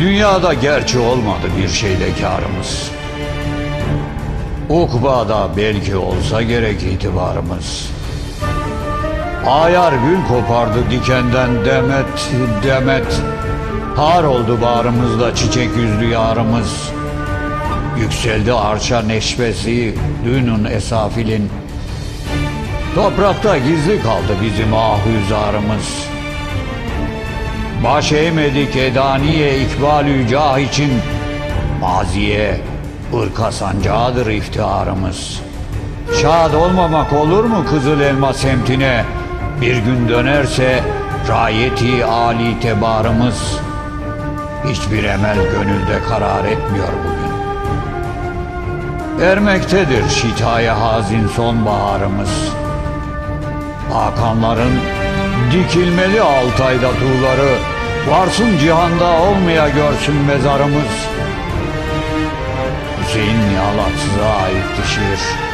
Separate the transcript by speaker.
Speaker 1: Dünyada gerçi olmadı bir şeyle karımız. Ukbada belki olsa gerek itibarımız. Ayar gül kopardı dikenden demet demet. Har oldu bağrımızda çiçek yüzlü yarımız. Yükseldi arşa neşvesi dünün esafilin. Toprakta gizli kaldı bizim ahüzarımız. Baş eğmedik edaniye ikbalü cah için. Maziye ırka sancağıdır iftiharımız. Şad olmamak olur mu Kızıl Elma semtine? Bir gün dönerse rayeti ali tebarımız. Hiçbir emel gönülde karar etmiyor bugün. Ermektedir şitaya hazin sonbaharımız. Hakanların dikilmeli Altay'da tuğları Varsın cihanda olmaya görsün mezarımız. Hüseyin Yalatsız'a aitti şiir